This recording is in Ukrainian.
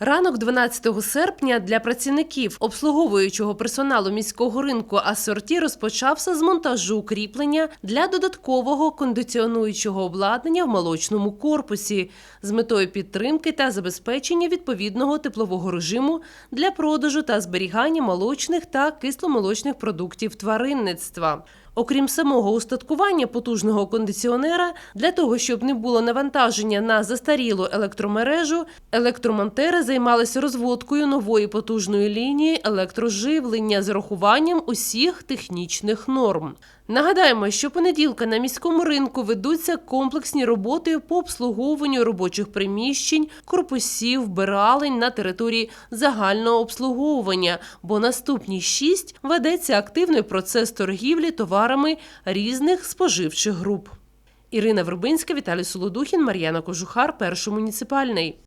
Ранок 12 серпня для працівників обслуговуючого персоналу міського ринку асорті розпочався з монтажу кріплення для додаткового кондиціонуючого обладнання в молочному корпусі з метою підтримки та забезпечення відповідного теплового режиму для продажу та зберігання молочних та кисломолочних продуктів тваринництва. Окрім самого устаткування потужного кондиціонера, для того, щоб не було навантаження на застарілу електромережу, електромонтери займалися розводкою нової потужної лінії електроживлення з урахуванням усіх технічних норм. Нагадаємо, що понеділка на міському ринку ведуться комплексні роботи по обслуговуванню робочих приміщень, корпусів, вбиралень на території загального обслуговування, бо наступні шість ведеться активний процес торгівлі товарами різних споживчих груп. Ірина Вербинська, Віталій Солодухін, Мар'яна Кожухар, перший муніципальний.